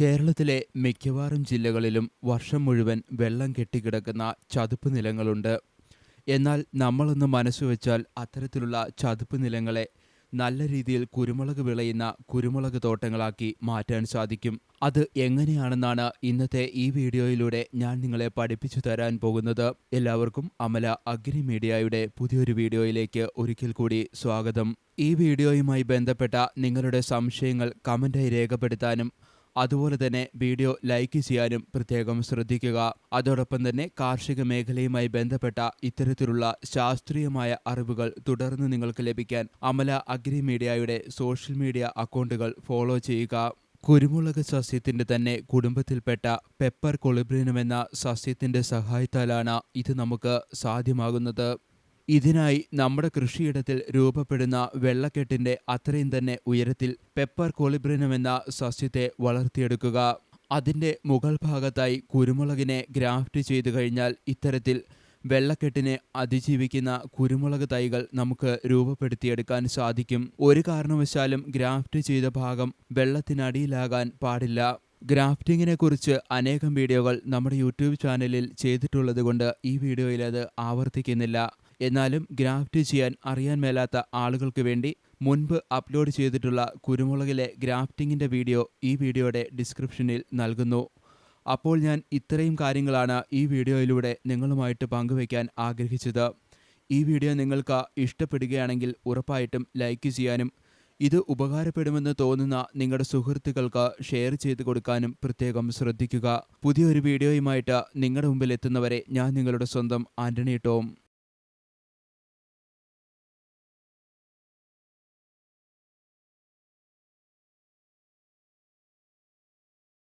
കേരളത്തിലെ മിക്കവാറും ജില്ലകളിലും വർഷം മുഴുവൻ വെള്ളം കെട്ടിക്കിടക്കുന്ന ചതുപ്പ് നിലങ്ങളുണ്ട്. എന്നാൽ നമ്മളൊന്ന് മനസ്സുവെച്ചാൽ അത്തരത്തിലുള്ള ചതുപ്പ് നിലങ്ങളെ നല്ല രീതിയിൽ കുരുമുളക് വിളയുന്ന കുരുമുളക് തോട്ടങ്ങളാക്കി മാറ്റാൻ സാധിക്കും. അത് എങ്ങനെയാണെന്നാണ് ഇന്നത്തെ ഈ വീഡിയോയിലൂടെ ഞാൻ നിങ്ങളെ പഠിപ്പിച്ചു തരാൻ പോകുന്നത്. എല്ലാവർക്കും അമല അഗ്രി മീഡിയയുടെ പുതിയൊരു വീഡിയോയിലേക്ക് ഒരിക്കൽ കൂടി സ്വാഗതം. ഈ വീഡിയോയുമായി ബന്ധപ്പെട്ട നിങ്ങളുടെ സംശയങ്ങൾ കമന്റായി രേഖപ്പെടുത്താനും അതുപോലെ തന്നെ വീഡിയോ ലൈക്ക് ചെയ്യാനും പ്രത്യേകം ശ്രദ്ധിക്കുക. അതോടൊപ്പം തന്നെ കാർഷിക മേഖലയുമായി ബന്ധപ്പെട്ട ഇത്തരത്തിലുള്ള ശാസ്ത്രീയമായ അറിവുകൾ തുടർന്ന് നിങ്ങൾക്ക് ലഭിക്കാൻ അമല അഗ്രി മീഡിയയുടെ സോഷ്യൽ മീഡിയ അക്കൗണ്ടുകൾ ഫോളോ ചെയ്യുക. കുരുമുളക് സസ്യത്തിന്റെ തന്നെ കുടുംബത്തിൽപ്പെട്ട പെപ്പർ കൊളിബ്രിനുമെന്ന സസ്യത്തിന്റെ സഹായത്താലാണ് ഇത് നമുക്ക് സാധ്യമാകുന്നത്. ഇതിനായി നമ്മുടെ കൃഷിയിടത്തിൽ രൂപപ്പെടുന്ന വെള്ളക്കെട്ടിന്റെ അത്രയും തന്നെ ഉയരത്തിൽ പെപ്പർ കോളിബ്രിനം എന്ന സസ്യത്തെ വളർത്തിയെടുക്കുക. അതിന്റെ മുകൾ ഭാഗത്തായി കുരുമുളകിനെ ഗ്രാഫ്റ്റ് ചെയ്തു കഴിഞ്ഞാൽ ഇത്തരത്തിൽ വെള്ളക്കെട്ടിനെ അതിജീവിക്കുന്ന കുരുമുളക് തൈകൾ നമുക്ക് രൂപപ്പെടുത്തിയെടുക്കാൻ സാധിക്കും. ഒരു കാരണവശാലും ഗ്രാഫ്റ്റ് ചെയ്ത ഭാഗം വെള്ളത്തിനടിയിലാകാൻ പാടില്ല. ഗ്രാഫ്റ്റിങ്ങിനെ കുറിച്ച് അനേകം വീഡിയോകൾ നമ്മുടെ യൂട്യൂബ് ചാനലിൽ ചെയ്തിട്ടുള്ളതുകൊണ്ട് ഈ വീഡിയോയിൽ അത് ആവർത്തിക്കുന്നില്ല. എന്നാലും ഗ്രാഫ്റ്റ് ചെയ്യാൻ അറിയാൻ മേലാത്ത ആളുകൾക്ക് വേണ്ടി മുൻപ് അപ്ലോഡ് ചെയ്തിട്ടുള്ള കുരുമുളകിലെ ഗ്രാഫ്റ്റിങ്ങിന്റെ വീഡിയോ ഈ വീഡിയോയുടെ ഡിസ്ക്രിപ്ഷനിൽ നൽകുന്നു. അപ്പോൾ ഞാൻ ഇത്രയും കാര്യങ്ങളാണ് ഈ വീഡിയോയിലൂടെ നിങ്ങളുമായിട്ട് പങ്കുവയ്ക്കാൻ ആഗ്രഹിച്ചത്. ഈ വീഡിയോ നിങ്ങൾക്ക് ഇഷ്ടപ്പെടുകയാണെങ്കിൽ ഉറപ്പായിട്ടും ലൈക്ക് ചെയ്യാനും ഇത് ഉപകാരപ്പെടുമെന്ന് തോന്നുന്ന നിങ്ങളുടെ സുഹൃത്തുക്കൾക്ക് ഷെയർ ചെയ്ത് കൊടുക്കാനും പ്രത്യേകം ശ്രദ്ധിക്കുക. പുതിയൊരു വീഡിയോയുമായിട്ട് നിങ്ങളുടെ മുമ്പിൽ എത്തുന്നവരെ ഞാൻ നിങ്ങളുടെ സ്വന്തം ആന്റണി ടോം.